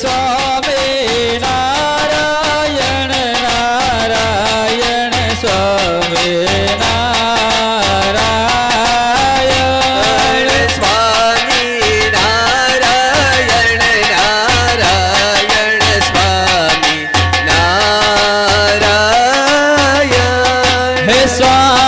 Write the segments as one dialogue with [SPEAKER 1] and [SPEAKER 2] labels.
[SPEAKER 1] સ્વામી નારાયણ નારાયણ સ્વામી નારાયણ. સ્વામી નારાયણ નારાયણ સ્વામી નારાયણ.
[SPEAKER 2] હે સ્વામી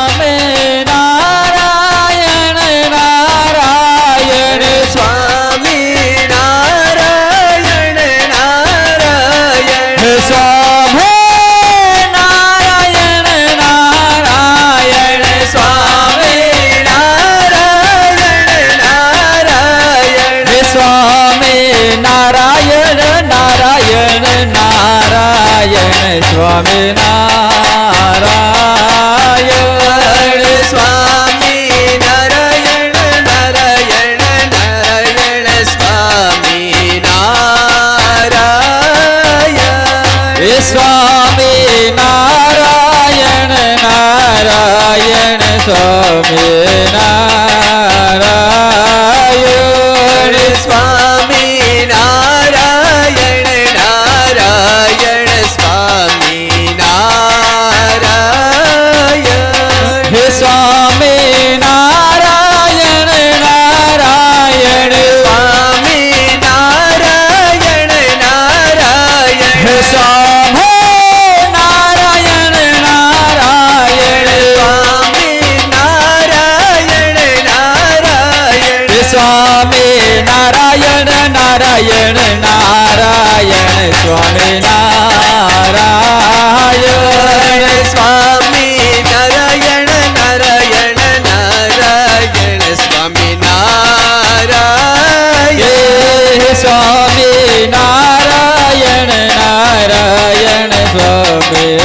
[SPEAKER 2] નારાયણ સ્વામી નારાયણ
[SPEAKER 1] સ્વામી નારાયણ નારાયણ નારાયણ સ્વામી નારાયણ
[SPEAKER 2] હે સ્વામી નારાયણ નારાયણ નારાયણ
[SPEAKER 1] નારાયણ સ્વામી નારાયણ
[SPEAKER 2] સ્વામી નારાયણ નારાયણ
[SPEAKER 1] નારાયણ
[SPEAKER 2] સ્વામી નારાયણ હે સ્વામી નારાયણ નારાયણ સ્વામી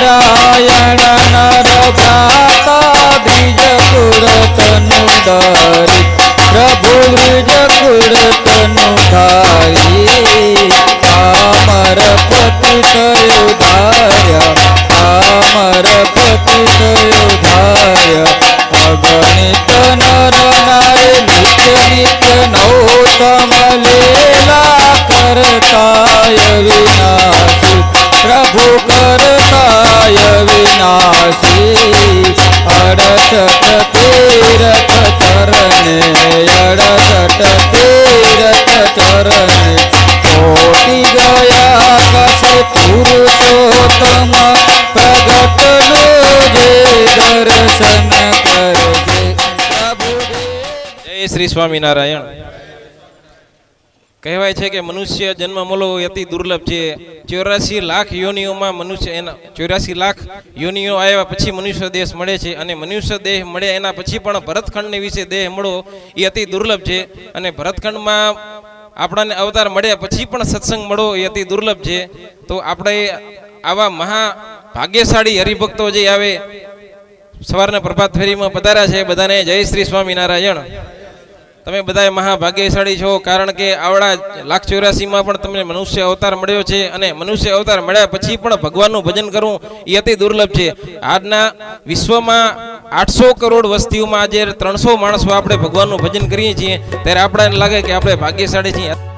[SPEAKER 2] નારાયણ નર ભ્રાતા બીજ કુરતનું ડરી પ્રભુ બ્રિજ કુરતનું ધારી. અમર પતિ કયો ધાર્યા અમર પતિ કયો ધાર્યા. અગણિત નર નારી નિત્ય નિત્ય નૌતમ લીલા કરતાય વિનાશી. પ્રભુ કરતાય વિનાશી.
[SPEAKER 3] શ્રી સ્વામિનારાયણ. કહેવાય છે કે મનુષ્ય જન્મ મળવો એ અતિ દુર્લભ છે. ચોરાસી લાખ યોનિઓમાં મનુષ્ય એના ચોરાસી લાખ યોનિઓ આવ્યા પછી મનુષ્ય દેશ મળે છે અને મનુષ્ય દેહ મળે એના પછી પણ ભરતખંડની વિશે દેહ મળવો એ અતિ દુર્લભ છે. અને ભરતખંડમાં આપણાને અવતાર મળ્યા પછી પણ સત્સંગ મળવો એ અતિ દુર્લભ છે. તો આપણે આવા મહા ભાગ્યશાળી હરિભક્તો જે આવે, સવારના પ્રભાત ફેરીમાં પધાર્યા છે, બધાને જય શ્રી સ્વામિનારાયણ. તમે બધા મહાભાગ્યશાળી છો, કારણ કે આવડા લાખ ચોરાસીમાં પણ તમને મનુષ્ય અવતાર મળ્યો છે અને મનુષ્ય અવતાર મળ્યા પછી પણ ભગવાનનું ભજન કરવું એ અતિ દુર્લભ છે. આજના વિશ્વમાં આઠસો કરોડ વસ્તીઓમાં આજે ત્રણસો માણસો આપણે ભગવાનનું ભજન કરીએ છીએ, ત્યારે આપણને લાગે કે આપણે ભાગ્યશાળી છીએ.